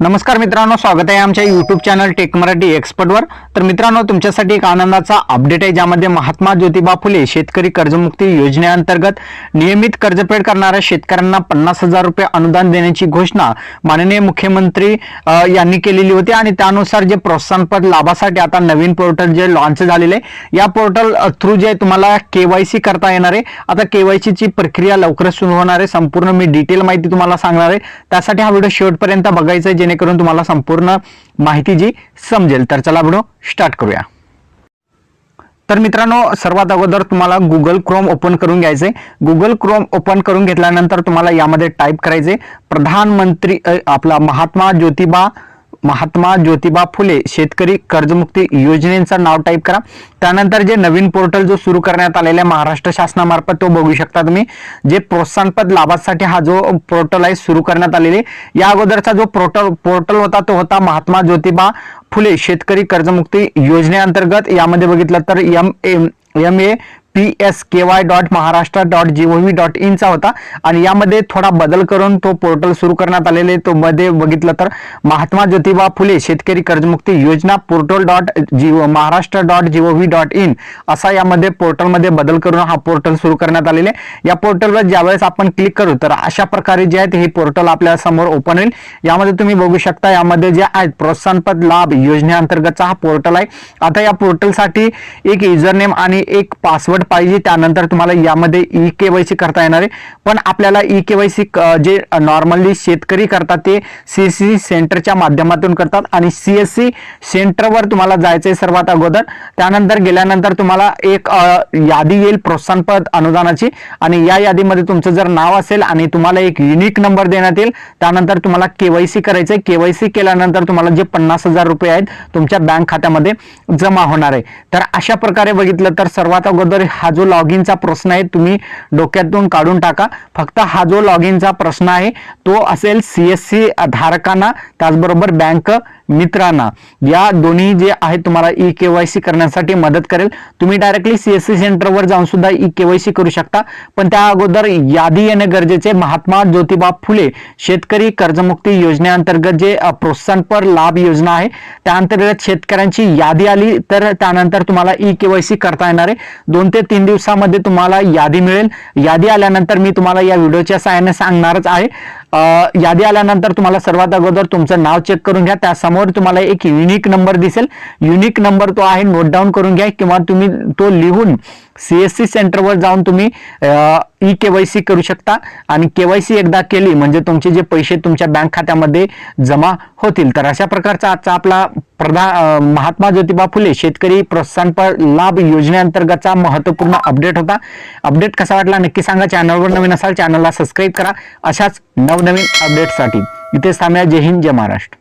नमस्कार मित्रांनो स्वागत आहे आमच्या युट्यूब चॅनल टेक मराठी एक्सपर्टवर तर मित्रांनो तुमच्यासाठी एक आनंदाचा अपडेट आहे ज्यामध्ये महात्मा ज्योतिबा फुले शेतकरी कर्जमुक्ती योजनेअंतर्गत नियमित कर्जफेड करणाऱ्या शेतकऱ्यांना पन्नास हजार रुपये अनुदान देण्याची घोषणा माननीय मुख्यमंत्री यांनी केलेली होती. आणि त्यानुसार जे प्रोत्साहनपद लाभासाठी आता नवीन पोर्टल जे लॉन्च झालेले आहे या पोर्टल थ्रू जे तुम्हाला केवायसी करता येणार आहे आता केवायसी ची प्रक्रिया लवकरच सुरू होणार आहे. संपूर्ण मी डिटेल माहिती तुम्हाला सांगणार आहे. त्यासाठी हा व्हिडिओ शेवटपर्यंत बघायचा आहे जेणेकरून तुम्हाला संपूर्ण माहिती जी समजेल तर चला व्हिडिओ स्टार्ट करूया. तर मित्रांनो सर्वात अगोदर तुम्हाला गुगल क्रोम ओपन करून घ्यायचंय. गुगल क्रोम ओपन करून घेतल्यानंतर तुम्हाला यामध्ये टाईप करायचे प्रधानमंत्री आपला महात्मा ज्योतिबा महात्मा ज्योतिबा फुले शेतकरी कर्जमुक्ती योजनेचं नाव टाईप करा. त्यानंतर जे नवीन पोर्टल जो सुरू करण्यात आलेला आहे महाराष्ट्र शासनामार्फत तो बघू शकता तुम्ही. जे प्रोत्साहनपद लाभासाठी हा जो पोर्टल आहे सुरू करण्यात आलेले या अगोदरचा जो पोर्टल पोर्टल होता तो होता महात्मा ज्योतिबा फुले शेतकरी कर्जमुक्ती योजनेअंतर्गत. यामध्ये बघितलं तर M M M A P S K Y dot Maharashtra dot G O V dot इनचा होता. आणि यामध्ये थोडा बदल करून तो पोर्टल सुरू करण्यात आलेले तो मध्ये बघितलं तर महात्मा ज्योतिबा फुले शेतकरी कर्जमुक्ती योजना portal dot G Maharashtra dot G O V dot in असा यामध्ये पोर्टलमध्ये बदल करून हा पोर्टल सुरू करण्यात आलेले आहे. या पोर्टलवर ज्यावेळेस आपण क्लिक करू तर अशा प्रकारे जे आहेत हे पोर्टल आपल्यासमोर ओपन होईल. यामध्ये तुम्ही बघू शकता यामध्ये जे आहेत प्रोत्साहनपद लाभ योजनेअंतर्गतचा हा पोर्टल आहे. आता या पोर्टलसाठी एक युजर नेम आणि एक पासवर्ड पाहिजे त्यानंतर तुम्हाला यामध्ये ई केवायसी करता येणार आहे. पण आपल्याला ई केवायसी जे नॉर्मली शेतकरी करतात ते सी सी सेंटरच्या माध्यमातून करतात आणि सी एस सी सेंटरवर तुम्हाला जायचं आहे सर्वात अगोदर. त्यानंतर गेल्यानंतर तुम्हाला एक यादी येईल प्रोत्साहनपद अनुदानाची आणि या यादीमध्ये तुमचं जर नाव असेल आणि तुम्हाला एक युनिक नंबर देण्यात येईल त्यानंतर तुम्हाला केवायसी करायचं आहे केवायसी केल्यानंतर तुम्हाला जे पन्नास हजार रुपये आहेत तुमच्या बँक खात्यामध्ये जमा होणार आहे. तर अशा प्रकारे बघितलं तर सर्वात अगोदर हा जो लॉग इनचा प्रश्न आहे तुम्ही डोक्यातून काढून टाका. फक्त हा जो लॉग इनचा प्रश्न आहे तो असेल सी एस सी धारकांना त्याचबरोबर बँक मित्रांना. या दोन्ही जे आहे तुम्हाला ई केवायसी करण्यासाठी मदत करेल. तुम्ही डायरेक्टली सीएससी सेंटरवर जाऊन सुद्धा ई केवायसी करू शकता. पण त्या अगोदर यादी येणे गरजेचे महात्मा ज्योतिबा फुले शेतकरी कर्जमुक्ती योजनेअंतर्गत जे प्रोत्साहनपर लाभ योजना आहे त्याअंतर्गत शेतकऱ्यांची यादी आली तर त्यानंतर तुम्हाला ई केवायसी करता येणार आहे. दोन ते तीन दिवसामध्ये तुम्हाला यादी मिळेल. यादी आल्यानंतर मी तुम्हाला या व्हिडिओच्या सहाय्याने सांगणारच आहे. यादी आल्यानंतर तुम्हाला सर्वात अगोदर तुमचं नाव चेक करून घ्या. त्यासमोर तुम्हाला एक युनिक नंबर दिसेल. युनिक नंबर तो आहे नोट डाऊन करून घ्या किंवा तुम्ही तो लिहून सीएससी सेंटरवर जाऊन तुम्ही ई केवायसी करू शकता. आणि केवायसी एकदा केली म्हणजे तुमचे जे पैसे तुमच्या बँक खात्यामध्ये जमा होतील. तर अशा प्रकारचा आजचा आपला प्रधान महात्मा ज्योतिबा फुले शेतकरी प्रोत्साहनपर लाभ योजनेअंतर्गतचा महत्त्वपूर्ण अपडेट होता. अपडेट कसा वाटला नक्की सांगा. चॅनलवर नवीन असाल चॅनलला सबस्क्राईब करा. अशाच नवनवीन अपडेटसाठी. इथेच थांबूया. जय हिंद जय महाराष्ट्र.